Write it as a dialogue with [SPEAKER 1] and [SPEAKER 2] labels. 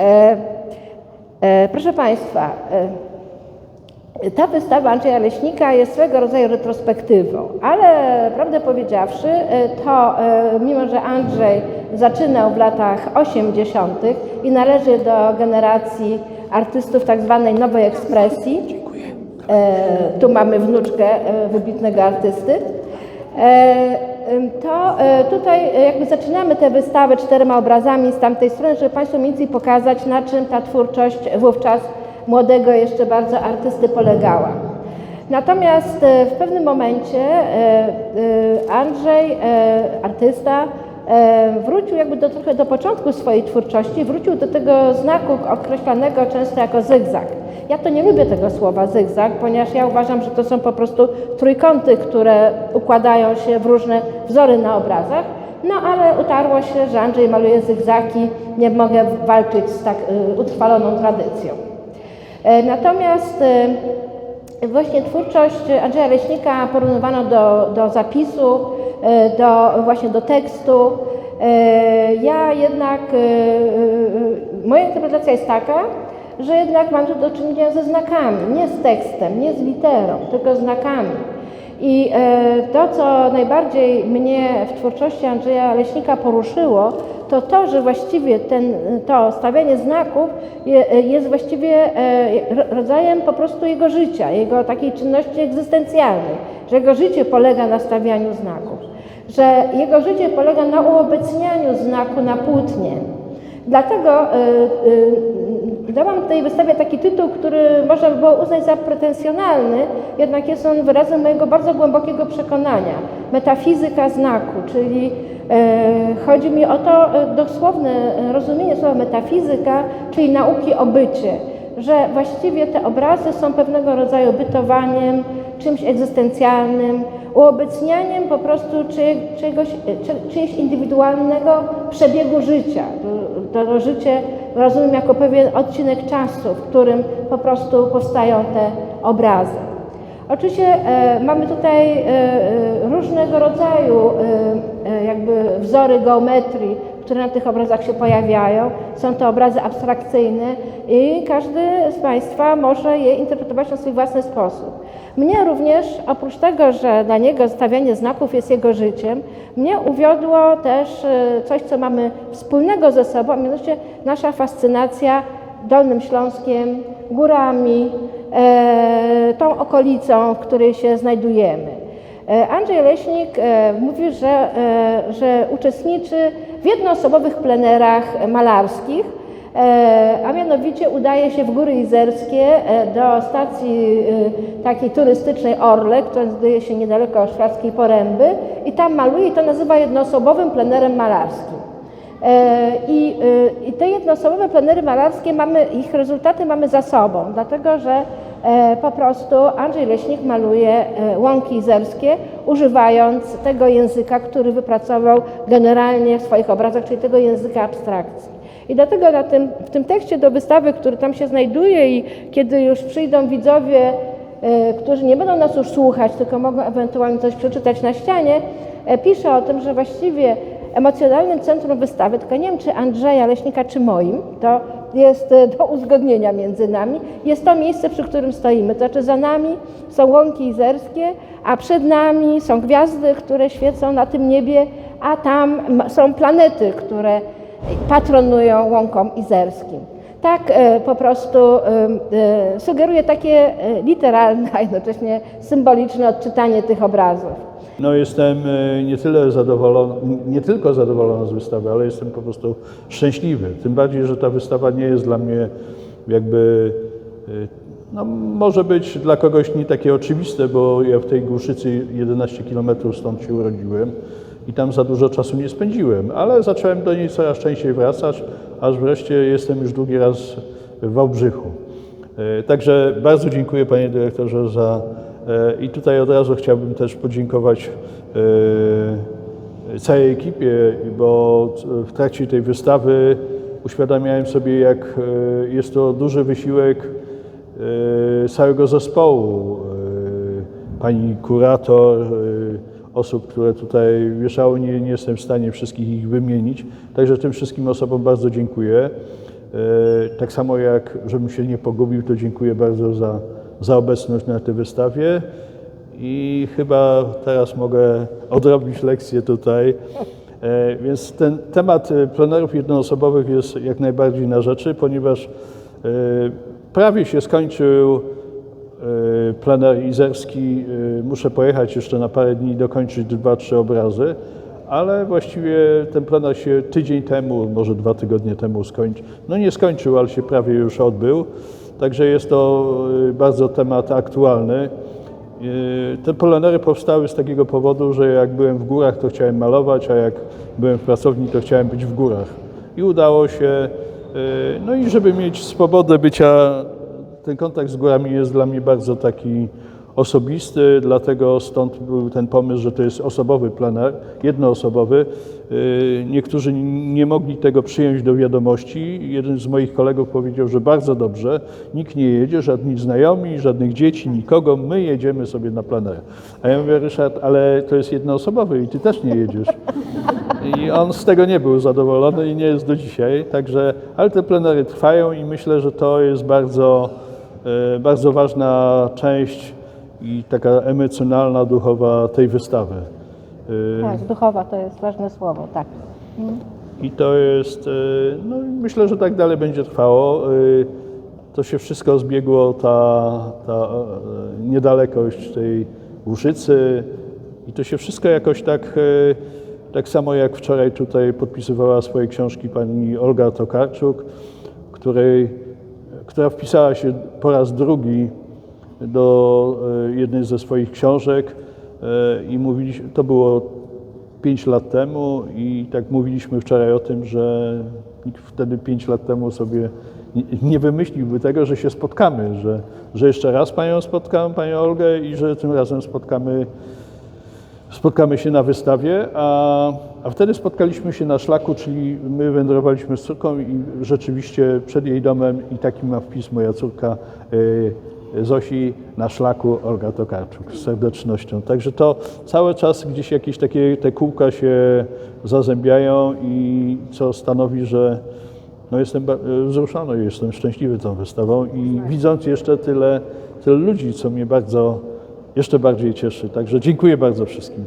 [SPEAKER 1] E, e, proszę Państwa, e, ta wystawa Andrzeja Leśnika jest swego rodzaju retrospektywą, ale prawdę powiedziawszy, to mimo, że Andrzej zaczynał w latach 80. i należy do generacji artystów tak zwanej nowej ekspresji, e, tu mamy wnuczkę wybitnego artysty, to e, tutaj e, jakby zaczynamy tę wystawę czterema obrazami z tamtej strony, żeby Państwu mniej więcej pokazać, na czym ta twórczość wówczas młodego jeszcze bardzo artysty polegała. Natomiast e, w pewnym momencie Andrzej, artysta, wrócił jakby do, trochę do początku swojej twórczości, wrócił do tego znaku określanego często jako zygzak. Ja to nie lubię tego słowa zygzak, ponieważ ja uważam, że to są po prostu trójkąty, które układają się w różne wzory na obrazach. No ale utarło się, że Andrzej maluje zygzaki, nie mogę walczyć z tak y, utrwaloną tradycją. E, Natomiast e, właśnie twórczość Andrzeja Leśnika porównywano do, do zapisu, e, do, właśnie do tekstu. E, Ja jednak, e, e, moja interpretacja jest taka, że jednak mam do czynienia ze znakami, nie z tekstem, nie z literą, tylko znakami. I e, to, co najbardziej mnie w twórczości Andrzeja Leśnika poruszyło, to to, że właściwie ten, to stawianie znaków je, jest właściwie e, ro- rodzajem po prostu jego życia, jego takiej czynności egzystencjalnej, że jego życie polega na stawianiu znaków, że jego życie polega na uobecnianiu znaku na płótnie. Dlatego dałam tej wystawie taki tytuł, który można by było uznać za pretensjonalny, jednak jest on wyrazem mojego bardzo głębokiego przekonania. Metafizyka znaku, czyli e, chodzi mi o to e, dosłowne rozumienie słowa metafizyka, czyli nauki o bycie, że właściwie te obrazy są pewnego rodzaju bytowaniem, czymś egzystencjalnym, uobecnianiem po prostu czyje, czegoś, czy, czyjeś indywidualnego przebiegu życia. To, to życie rozumiem jako pewien odcinek czasu, w którym po prostu powstają te obrazy. Oczywiście e, mamy tutaj e, e, różnego rodzaju e, e, jakby wzory geometrii, które na tych obrazach się pojawiają. Są to obrazy abstrakcyjne i każdy z Państwa może je interpretować na swój własny sposób. Mnie również, oprócz tego, że dla niego stawianie znaków jest jego życiem, mnie uwiodło też e, coś, co mamy wspólnego ze sobą, a mianowicie nasza fascynacja Dolnym Śląskiem, górami, e, tą okolicą, w której się znajdujemy. E, Andrzej Leśnik e, mówi, że, że uczestniczy w jednoosobowych plenerach malarskich, e, a mianowicie udaje się w Góry Izerskie e, do stacji e, takiej turystycznej Orle, która znajduje się niedaleko Szwedzkiej Poręby i tam maluje i to nazywa jednoosobowym plenerem malarskim. I, I te jednoosobowe plenery malarskie, mamy, ich rezultaty mamy za sobą, dlatego że po prostu Andrzej Leśnik maluje e, łąki izerskie, używając tego języka, który wypracował generalnie w swoich obrazach, czyli tego języka abstrakcji. I dlatego na tym, w tym tekście do wystawy, który tam się znajduje i kiedy już przyjdą widzowie, e, którzy nie będą nas już słuchać, tylko mogą ewentualnie coś przeczytać na ścianie, e, pisze o tym, że właściwie emocjonalnym centrum wystawy, tylko nie wiem czy Andrzeja Leśnika, czy moim, to jest e, do uzgodnienia między nami, jest to miejsce, przy którym stoimy. To znaczy za nami są łąki izerskie, a przed nami są gwiazdy, które świecą na tym niebie, a tam są planety, które patronują łąkom izerskim. Tak e, po prostu e, sugeruje takie literalne, a jednocześnie symboliczne odczytanie tych obrazów.
[SPEAKER 2] No jestem e, nie tyle zadowolony, nie tylko zadowolony z wystawy, ale jestem po prostu szczęśliwy. Tym bardziej, że ta wystawa nie jest dla mnie jakby, e, no może być dla kogoś nie takie oczywiste, bo ja w tej Głuszycy 11 km stąd się urodziłem i tam za dużo czasu nie spędziłem, ale zacząłem do niej coraz częściej wracać, aż wreszcie jestem już drugi raz w Wałbrzychu. E, Także bardzo dziękuję panie dyrektorze za i tutaj od razu chciałbym też podziękować e, całej ekipie, bo w trakcie tej wystawy uświadamiałem sobie, jak e, jest to duży wysiłek e, całego zespołu, e, pani kurator, e, osób, które tutaj wieszały, nie, nie jestem w stanie wszystkich ich wymienić. Także tym wszystkim osobom bardzo dziękuję. Tak samo jak, żebym się nie pogubił, to dziękuję bardzo za, za obecność na tej wystawie. I chyba teraz mogę odrobić lekcję tutaj. E, Więc ten temat e, plenerów jednoosobowych jest jak najbardziej na rzeczy, ponieważ e, prawie się skończył plener izerski. Muszę pojechać jeszcze na parę dni dokończyć dwa, trzy obrazy, ale właściwie ten plener się tydzień temu, może dwa tygodnie temu skończył. No nie skończył, ale się prawie już odbył. Także jest to e, bardzo temat aktualny. Yy, Te plenery powstały z takiego powodu, że jak byłem w górach, to chciałem malować, a jak byłem w pracowni, to chciałem być w górach. I udało się. yy, No i żeby mieć swobodę bycia, ten kontakt z górami jest dla mnie bardzo taki osobisty, dlatego stąd był ten pomysł, że to jest osobowy plener, jednoosobowy. Yy, Niektórzy nie mogli tego przyjąć do wiadomości. Jeden z moich kolegów powiedział, że bardzo dobrze, nikt nie jedzie, żadni znajomi, żadnych dzieci, nikogo, my jedziemy sobie na plener. A ja mówię, Ryszard, ale to jest jednoosobowy i ty też nie jedziesz. I on z tego nie był zadowolony i nie jest do dzisiaj. Także, ale te plenery trwają i myślę, że to jest bardzo, e, bardzo ważna część i taka emocjonalna, duchowa tej wystawy. E,
[SPEAKER 1] Tak, duchowa to jest ważne słowo, tak.
[SPEAKER 2] I to jest, e, no myślę, że tak dalej będzie trwało. E, To się wszystko zbiegło, ta, ta e, niedalekość tej Łużycy i to się wszystko jakoś tak, e, tak samo jak wczoraj tutaj podpisywała swoje książki pani Olga Tokarczuk, której, która wpisała się po raz drugi do e, jednej ze swoich książek e, i mówiliśmy, to było 5 lat temu i tak mówiliśmy wczoraj o tym, że nikt wtedy 5 lat temu sobie nie- wymyśliłby tego, że się spotkamy, że, że jeszcze raz Panią spotkamy, Panią Olgę i że tym razem spotkamy, spotkamy się na wystawie, a, a wtedy spotkaliśmy się na szlaku, czyli my wędrowaliśmy z córką i rzeczywiście przed jej domem i taki ma wpis moja córka y, Zosi na szlaku Olga Tokarczuk z serdecznością. Także to cały czas gdzieś jakieś takie te kółka się zazębiają i co stanowi, że no jestem ba- wzruszony, jestem szczęśliwy tą wystawą i widząc jeszcze tyle, tyle ludzi, co mnie bardzo, jeszcze bardziej cieszy. Także dziękuję bardzo wszystkim.